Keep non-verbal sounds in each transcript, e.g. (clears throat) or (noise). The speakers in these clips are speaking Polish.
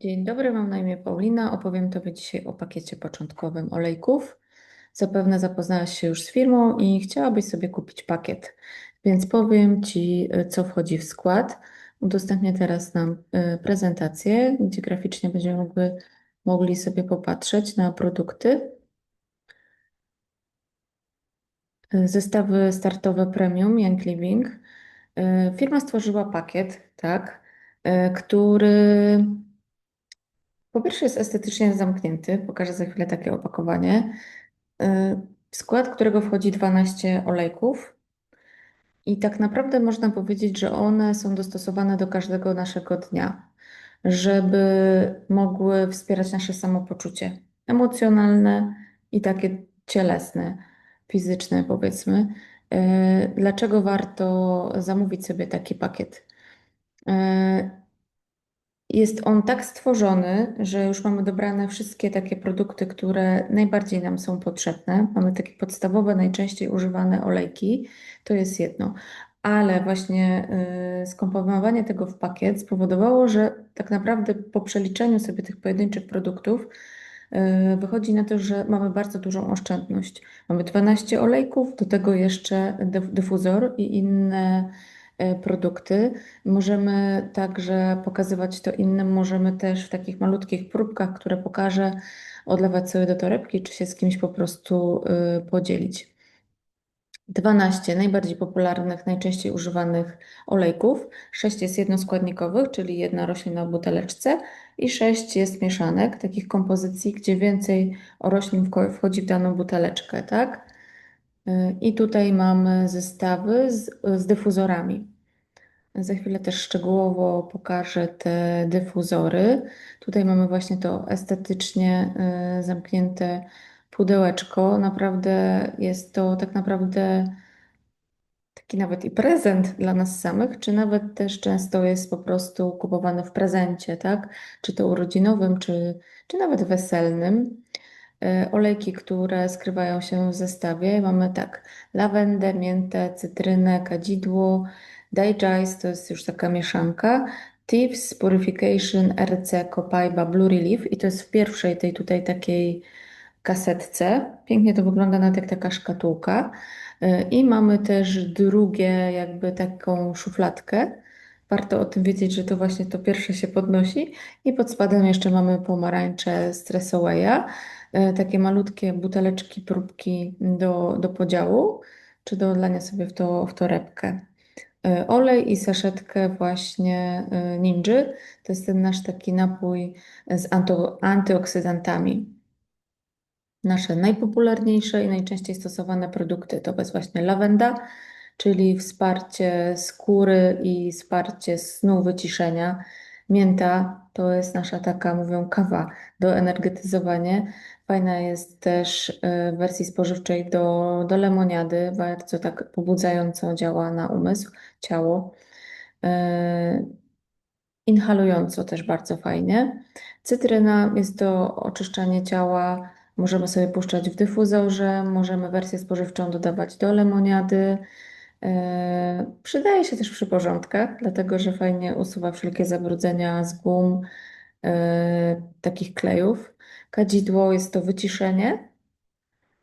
Dzień dobry, mam na imię Paulina. Opowiem Tobie dzisiaj o pakiecie początkowym olejków. Zapewne zapoznałaś się już z firmą i chciałabyś sobie kupić pakiet, więc powiem Ci, y, co wchodzi w skład. Udostępnię teraz nam y, prezentację, gdzie graficznie będziemy mogły, mogli sobie popatrzeć na produkty. Zestawy startowe premium Young Living. Y, Firma stworzyła pakiet, tak, który po pierwsze jest estetycznie zamknięty, pokażę za chwilę takie opakowanie, y, w skład którego wchodzi 12 olejków i tak naprawdę można powiedzieć, że one są dostosowane do każdego naszego dnia, żeby mogły wspierać nasze samopoczucie emocjonalne i takie cielesne, fizyczne powiedzmy. Y, Dlaczego warto zamówić sobie taki pakiet? Jest on tak stworzony, że już mamy dobrane wszystkie takie produkty, które najbardziej nam są potrzebne. Mamy takie podstawowe, najczęściej używane olejki, to jest jedno. Ale właśnie y, skomponowanie tego w pakiet spowodowało, że tak naprawdę po przeliczeniu sobie tych pojedynczych produktów y, wychodzi na to, że mamy bardzo dużą oszczędność. Mamy 12 olejków, do tego jeszcze dyf- dyfuzor i inne produkty. Możemy także pokazywać to innym, możemy też w takich malutkich próbkach, które pokażę, odlewać sobie do torebki, czy się z kimś po prostu y, podzielić. 12 najbardziej popularnych, najczęściej używanych olejków. 6 jest jednoskładnikowych, czyli jedna roślina w buteleczce i 6 jest mieszanek, takich kompozycji, gdzie więcej roślin wchodzi w daną buteleczkę, tak? I tutaj mamy zestawy z, z dyfuzorami. Za chwilę też szczegółowo pokażę te dyfuzory. Tutaj mamy właśnie to estetycznie y, zamknięte pudełeczko. Naprawdę jest to tak naprawdę taki nawet i prezent dla nas samych, czy nawet też często jest po prostu kupowany w prezencie, tak? Czy to urodzinowym, czy, czy nawet weselnym. E, Olejki, które skrywają się w zestawie. Mamy tak, lawendę, miętę, cytrynę, kadzidło, Digest, to jest już taka mieszanka, Thieves, Purification, RC, Copaiba, Blue Relief i to jest w pierwszej tej tutaj takiej kasetce. Pięknie to wygląda nawet jak taka szkatułka. Y, I mamy też drugie, jakby taką szufladkę. Warto o tym wiedzieć, że to właśnie to pierwsze się podnosi. I pod spodem jeszcze mamy pomarańcze z Tressawaya. Y, Takie malutkie buteleczki, próbki do, do podziału, czy do odlania sobie w, to, w torebkę. Y, Olej i saszetkę właśnie y, Ninja. To jest ten nasz taki napój z anto- antyoksydantami. Nasze najpopularniejsze i najczęściej stosowane produkty to jest właśnie lawenda, czyli wsparcie skóry i wsparcie snu, wyciszenia. Mięta to jest nasza taka, mówią, kawa do energetyzowania. Fajna jest też y, w wersji spożywczej do, do lemoniady, bardzo tak pobudzająco działa na umysł, ciało. Y, Inhalująco też bardzo fajnie. Cytryna jest to oczyszczanie ciała. Możemy sobie puszczać w dyfuzorze, możemy wersję spożywczą dodawać do lemoniady. E, przydaje się też przy porządkach, dlatego że fajnie usuwa wszelkie zabrudzenia z gum, e, takich klejów. Kadzidło jest to wyciszenie,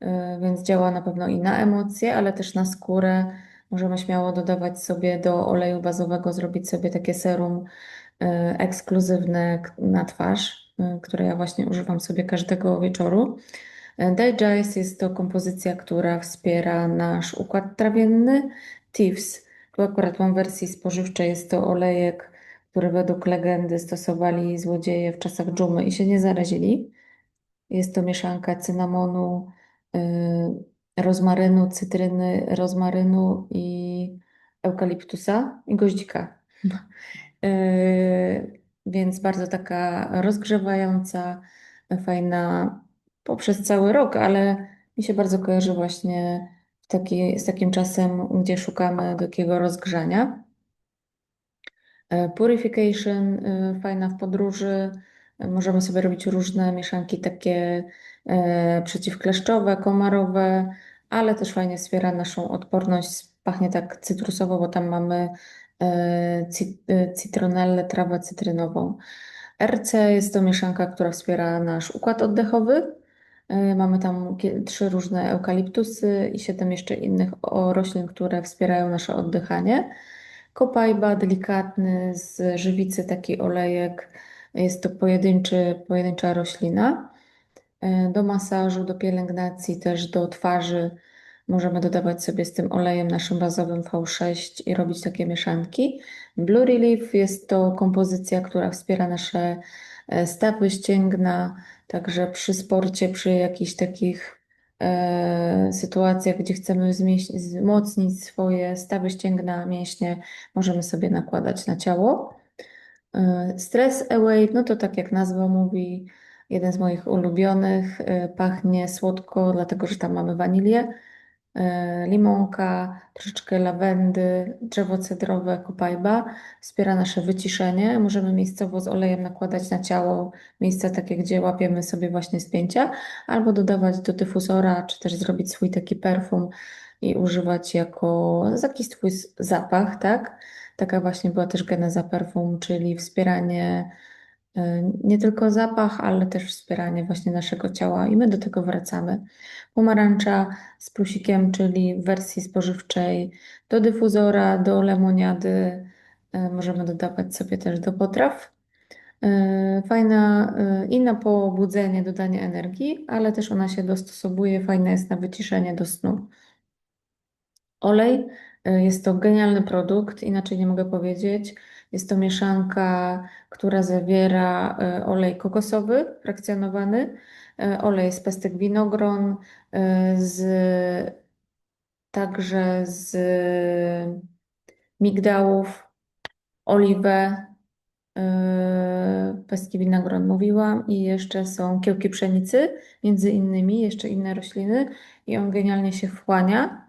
e, więc działa na pewno i na emocje, ale też na skórę. Możemy śmiało dodawać sobie do oleju bazowego, zrobić sobie takie serum ekskluzywne na twarz, które ja właśnie używam sobie każdego wieczoru. Digest jest to kompozycja, która wspiera nasz układ trawienny. Thieves, tu akurat mam wersji spożywczej, jest to olejek, który według legendy stosowali złodzieje w czasach dżumy i się nie zarazili. Jest to mieszanka cynamonu, y, rozmarynu, cytryny, rozmarynu i eukaliptusa i goździka. Y, Więc bardzo taka rozgrzewająca, fajna poprzez cały rok, ale mi się bardzo kojarzy właśnie taki, z takim czasem, gdzie szukamy takiego rozgrzania. E, Purification, y, fajna w podróży. E, Możemy sobie robić różne mieszanki takie e, przeciwkleszczowe, komarowe, ale też fajnie wspiera naszą odporność. Pachnie tak cytrusowo, bo tam mamy e, e, citronellę, trawę cytrynową. RC jest to mieszanka, która wspiera nasz układ oddechowy. Y, Mamy tam trzy różne eukaliptusy i siedem jeszcze innych roślin, które wspierają nasze oddychanie. Kopajba, delikatny z żywicy, taki olejek. Jest to pojedynczy, pojedyncza roślina. E, Do masażu, do pielęgnacji, też do twarzy możemy dodawać sobie z tym olejem naszym bazowym V6 i robić takie mieszanki. Blue Relief jest to kompozycja, która wspiera nasze e, stawy, ścięgna, także przy sporcie, przy jakichś takich e, sytuacjach, gdzie chcemy wzmocnić swoje stawy, ścięgna, mięśnie, możemy sobie nakładać na ciało. E, Stress Away, no to tak jak nazwa mówi, jeden z moich ulubionych. E, Pachnie słodko, dlatego że tam mamy wanilię, limonka, troszeczkę lawendy, drzewo cedrowe, kopajba. Wspiera nasze wyciszenie. Możemy miejscowo z olejem nakładać na ciało miejsca takie, gdzie łapiemy sobie właśnie spięcia, albo dodawać do dyfuzora, czy też zrobić swój taki perfum i używać jako taki swój zapach, tak? Taka właśnie była też geneza perfum, czyli wspieranie nie tylko zapach, ale też wspieranie właśnie naszego ciała i my do tego wracamy. Pomarańcza z plusikiem, czyli w wersji spożywczej do dyfuzora, do lemoniady, y, możemy dodawać sobie też do potraw. Y, Fajna i na pobudzenie, dodanie energii, ale też ona się dostosowuje, fajna jest na wyciszenie do snu. Olej jest to genialny produkt, inaczej nie mogę powiedzieć. Jest to mieszanka, która zawiera y, olej kokosowy, frakcjonowany, y, olej z pestek winogron, y, z, także z migdałów, oliwę, pestki winogron mówiłam i jeszcze są kiełki pszenicy, między innymi jeszcze inne rośliny i on genialnie się wchłania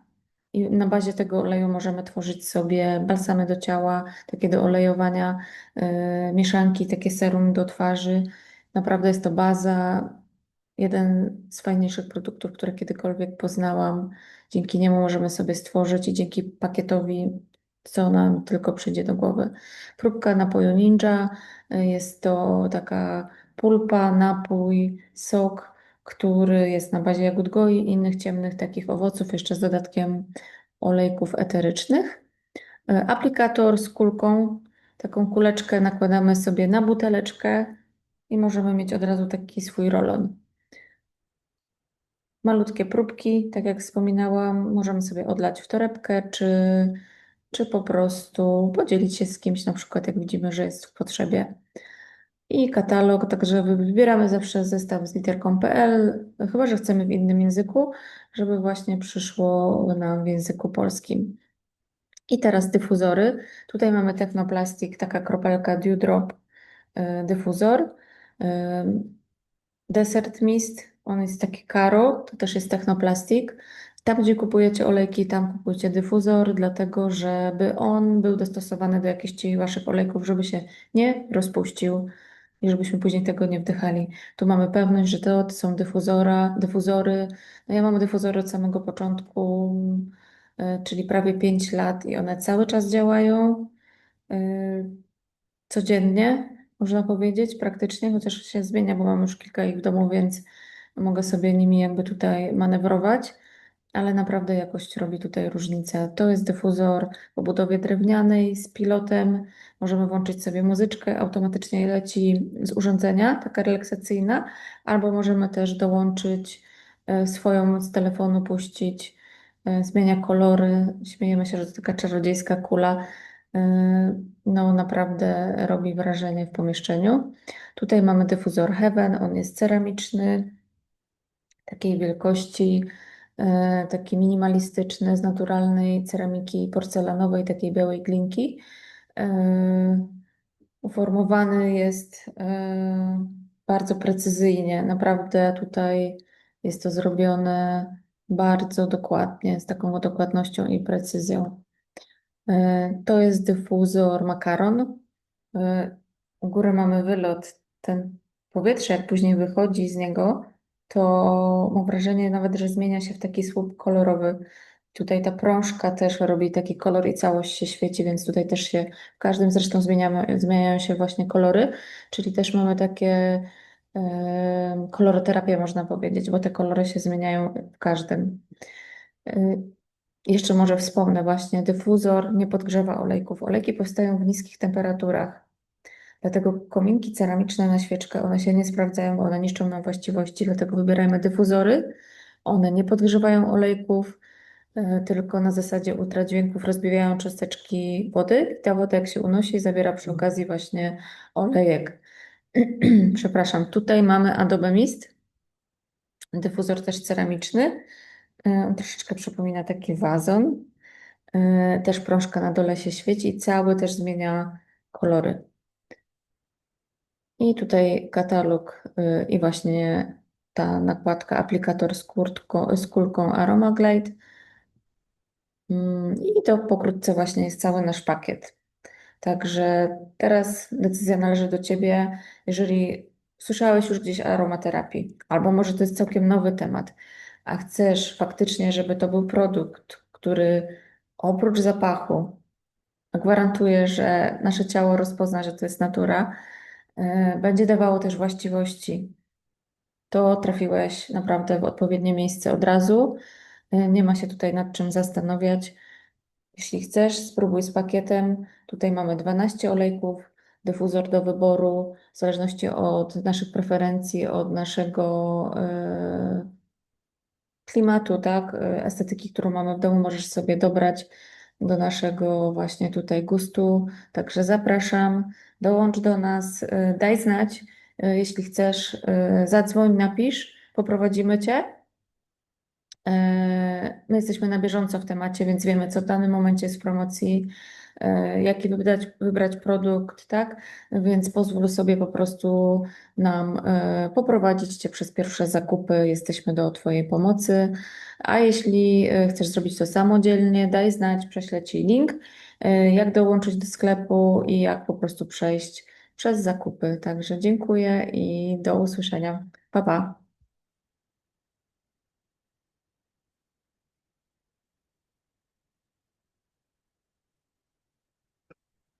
i na bazie tego oleju możemy tworzyć sobie balsamy do ciała, takie do olejowania, yy, mieszanki, takie serum do twarzy. Naprawdę jest to baza, jeden z fajniejszych produktów, które kiedykolwiek poznałam. Dzięki niemu możemy sobie stworzyć i dzięki pakietowi, co nam tylko przyjdzie do głowy. Próbka napoju Ninja y, jest to taka pulpa, napój, sok, który jest na bazie jagód goi i innych ciemnych takich owoców, jeszcze z dodatkiem olejków eterycznych. Y, Aplikator z kulką, taką kuleczkę nakładamy sobie na buteleczkę i możemy mieć od razu taki swój rolon. Malutkie próbki, tak jak wspominałam, możemy sobie odlać w torebkę, czy, czy po prostu podzielić się z kimś, na przykład jak widzimy, że jest w potrzebie. I katalog, także wybieramy zawsze zestaw z literką.pl, chyba że chcemy w innym języku, żeby właśnie przyszło nam w języku polskim. I teraz dyfuzory. Tutaj mamy Technoplastik, taka kropelka Dewdrop y, dyfuzor. Y, Desert Mist, on jest taki karo, to też jest technoplastik. Tam, gdzie kupujecie olejki, tam kupujcie dyfuzor, dlatego żeby on był dostosowany do jakości waszych olejków, żeby się nie rozpuścił i żebyśmy później tego nie wdychali. Tu mamy pewność, że to są dyfuzora, dyfuzory. No ja mam dyfuzory od samego początku, y, czyli prawie 5 lat i one cały czas działają. y, codziennie, można powiedzieć, praktycznie, chociaż się zmienia, bo mam już kilka ich w domu, więc mogę sobie nimi jakby tutaj manewrować, ale naprawdę jakość robi tutaj różnicę. To jest dyfuzor w obudowie drewnianej z pilotem. Możemy włączyć sobie muzyczkę, automatycznie leci z urządzenia, taka relaksacyjna, albo możemy też dołączyć e, swoją z telefonu, puścić, e, zmienia kolory. Śmiejemy się, że to taka czarodziejska kula no naprawdę robi wrażenie w pomieszczeniu. Tutaj mamy dyfuzor Heaven, on jest ceramiczny, takiej wielkości, e, taki minimalistyczny, z naturalnej ceramiki porcelanowej, takiej białej glinki. E, Uformowany jest e, bardzo precyzyjnie, naprawdę tutaj jest to zrobione bardzo dokładnie, z taką dokładnością i precyzją. E, To jest dyfuzor makaron. E, U góry mamy wylot. Ten powietrze, jak później wychodzi z niego, to mam wrażenie nawet, że zmienia się w taki słup kolorowy. Tutaj ta prążka też robi taki kolor i całość się świeci, więc tutaj też się w każdym zresztą zmieniamy, zmieniają się właśnie kolory, czyli też mamy takie koloroterapię można powiedzieć, bo te kolory się zmieniają w każdym. E, jeszcze może wspomnę właśnie, dyfuzor nie podgrzewa olejków. Olejki powstają w niskich temperaturach. Dlatego kominki ceramiczne na świeczkę, one się nie sprawdzają, one niszczą nam właściwości, dlatego wybierajmy dyfuzory. One nie podgrzewają olejków, e, tylko na zasadzie ultradźwięków rozbijają cząsteczki wody ta woda jak się unosi, zawiera przy okazji właśnie olejek. (clears throat) Przepraszam, tutaj mamy Adobe Mist, dyfuzor też ceramiczny. E, on troszeczkę przypomina taki wazon. E, też prążka na dole się świeci i cały też zmienia kolory. I tutaj katalog y, i właśnie ta nakładka aplikator z, kurtką, z kulką Aromaglide. Mm, I to pokrótce właśnie jest cały nasz pakiet. Także teraz decyzja należy do Ciebie. Jeżeli słyszałeś już gdzieś o aromaterapii, albo może to jest całkiem nowy temat, a chcesz faktycznie, żeby to był produkt, który oprócz zapachu gwarantuje, że nasze ciało rozpozna, że to jest natura, będzie dawało też właściwości. To trafiłeś naprawdę w odpowiednie miejsce od razu. E, Nie ma się tutaj nad czym zastanawiać. Jeśli chcesz, spróbuj z pakietem. Tutaj mamy 12 olejków, dyfuzor do wyboru, w zależności od naszych preferencji, od naszego e, klimatu, tak, estetyki, którą mamy w domu, możesz sobie dobrać do naszego właśnie tutaj gustu. Także zapraszam, dołącz do nas, y, daj znać, y, jeśli chcesz, y, zadzwoń, napisz, poprowadzimy Cię. My jesteśmy na bieżąco w temacie, więc wiemy, co w danym momencie jest w promocji, jaki wybrać, wybrać produkt, tak? Więc pozwól sobie po prostu nam poprowadzić Cię przez pierwsze zakupy. Jesteśmy do Twojej pomocy. A jeśli e, chcesz zrobić to samodzielnie, daj znać, prześlę Ci link, e, jak dołączyć do sklepu i jak po prostu przejść przez zakupy. Także dziękuję i do usłyszenia. Pa, pa.